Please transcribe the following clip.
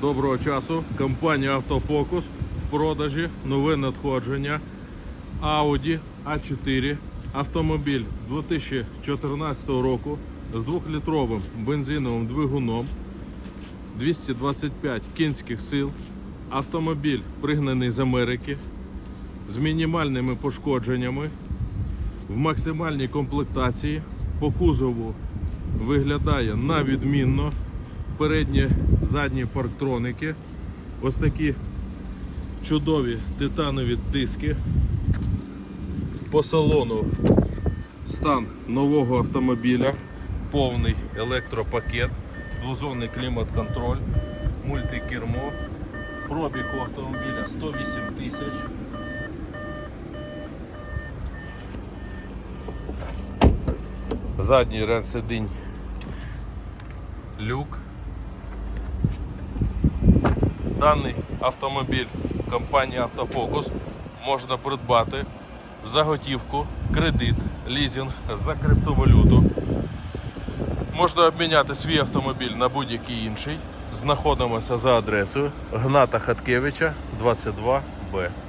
Доброго часу. Компанія Автофокус в продажі нове надходження Audi A4. Автомобіль 2014 року з 2-літровим бензиновим двигуном 225 кінських сил. Автомобіль пригнаний з Америки з мінімальними пошкодженнями в максимальній комплектації. По кузову виглядає на відмінно. Передні задні парктроники. Ось такі чудові титанові диски. По салону стан нового автомобіля, повний електропакет, двозонний клімат-контроль, мультикермо. Пробіг у автомобіля 108 тисяч. Задній ряд люк. Даний автомобіль компанії Автофокус можна придбати за готівку, кредит, лізинг за криптовалюту. Можна обміняти свій автомобіль на будь-який інший. Знаходимося за адресою Гната Хаткевича 22Б.